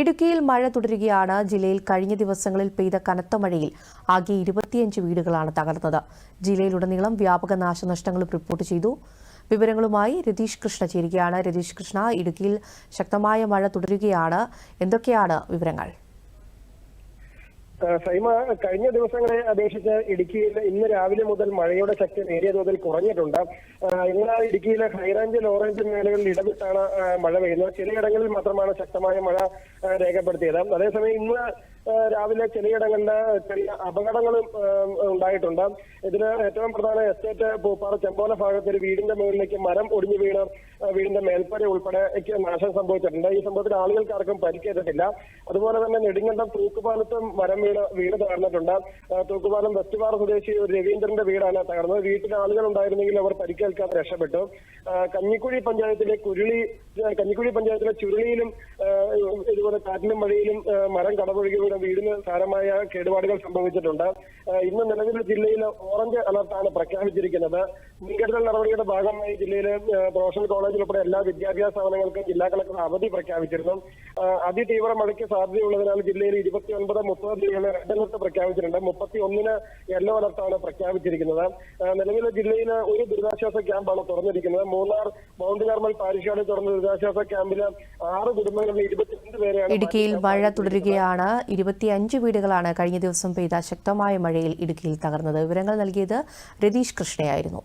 ഇടുക്കിയിൽ മഴ തുടരുകയാണ്. ജില്ലയിൽ കഴിഞ്ഞ ദിവസങ്ങളിൽ പെയ്ത കനത്ത മഴയിൽ ആകെ ഇരുപത്തിയഞ്ച് വീടുകളാണ് തകർന്നത്. ജില്ലയിലുടനീളം വ്യാപക നാശനഷ്ടങ്ങളും റിപ്പോർട്ട് ചെയ്തു. വിവരങ്ങളുമായി രതീഷ് കൃഷ്ണ ചേരുകയാണ്. രതീഷ് കൃഷ്ണ ഇടുക്കിയിൽ ശക്തമായ മഴ തുടരുകയാണ്. എന്തൊക്കെയാണ് വിവരങ്ങൾ? സൈമ കഴിഞ്ഞ ദിവസങ്ങളെ അപേക്ഷിച്ച് ഇടുക്കിയിൽ ഇന്ന് രാവിലെ മുതൽ മഴയുടെ ശക്തി നേരിയ തോതിൽ കുറഞ്ഞിട്ടുണ്ട്. ഇന്ന് ഇടുക്കിയിലെ ഹൈറേഞ്ച് ലോറേഞ്ച് മേഖലകളിൽ ഇടവിട്ടാണ് മഴ പെയ്യുന്നത്. ചിലയിടങ്ങളിൽ മാത്രമാണ് ശക്തമായ മഴ രേഖപ്പെടുത്തിയത്. അതേസമയം ഇന്ന് രാവിലെ ചിലയിടങ്ങളിൽ ചെറിയ അപകടങ്ങളും ഉണ്ടായിട്ടുണ്ട്. ഇതിന് ഏറ്റവും പ്രധാന എസ്റ്റേറ്റ് പൂപ്പാറ ചെമ്പോല ഭാഗത്ത് ഒരു വീടിന്റെ മുകളിലേക്ക് മരം ഒടിഞ്ഞു വീണ് വീടിന്റെ മേൽപ്പര ഉൾപ്പെടെ നാശം സംഭവിച്ചിട്ടുണ്ട്. ഈ സംഭവത്തിൽ ആളുകൾക്ക് ആർക്കും പരിക്കേറ്റിട്ടില്ല. അതുപോലെ തന്നെ നെടുങ്കണ്ടം തൂക്കുപാലത്തും മരം വീണ് വീട് തകർന്നിട്ടുണ്ട്. തൂക്കുപാലം വെസ്റ്റുപാറ സ്വദേശി ഒരു രവീന്ദ്രന്റെ വീടാണ് തകർന്നത്. വീട്ടിൽ ആളുകൾ ഉണ്ടായിരുന്നെങ്കിൽ അവർ പരിക്കേൽക്കാതെ രക്ഷപ്പെട്ടു. കഞ്ഞിക്കുഴി പഞ്ചായത്തിലെ കുരുളി കഞ്ഞിക്കുഴി പഞ്ചായത്തിലെ ചുരുളിയിലും ഇതുപോലെ കാറ്റിലും മഴയിലും മരം കടപുഴകി വീണ വീടിന് സാരമായ കേടുപാടുകൾ സംഭവിച്ചിട്ടുണ്ട്. ഇന്ന് നിലവിൽ ജില്ലയിൽ ഓറഞ്ച് അലർട്ടാണ് പ്രഖ്യാപിച്ചിരിക്കുന്നത്. മുൻകരുതൽ നടപടിയുടെ ഭാഗമായി ജില്ലയിലെ പ്രൊഫഷണൽ കോളേജിൽ ഉൾപ്പെടെ എല്ലാ വിദ്യാഭ്യാസ സ്ഥാപനങ്ങൾക്കും ജില്ലാ കളക്ടർ അവധി പ്രഖ്യാപിച്ചിരുന്നു. അതിതീവ്ര മഴയ്ക്ക് സാധ്യതയുള്ളതിനാൽ ജില്ലയിൽ ഇരുപത്തി ഒൻപത് മുപ്പത് ജില്ലകളിൽ റെഡ് അലർട്ട് പ്രഖ്യാപിച്ചിട്ടുണ്ട്. മുപ്പത്തി ഒന്നിന് യെല്ലോ അലർട്ടാണ് പ്രഖ്യാപിച്ചിരിക്കുന്നത്. നിലവിൽ ജില്ലയിൽ ഒരു ദുരിതാശ്വാസ ക്യാമ്പാണ് തുറന്നിരിക്കുന്നത്. മൂന്നാർ മൗണ്ട് കാർമൽ പാരിഷാട് തുറന്ന ദുരിതാശ്വാസ ക്യാമ്പിൽ ആറ് പേരെയാണ് ഇടുക്കിയിൽ മഴ തുടരുകയാണ്. ഇരുപത്തിയഞ്ച് വീടുകളാണ് കഴിഞ്ഞ ദിവസം പെയ്ത ശക്തമായ മഴയിൽ ഇടുക്കിയിൽ തകർന്നത്. വിവരങ്ങൾ നൽകിയത് രതീഷ് കൃഷ്ണയായിരുന്നു.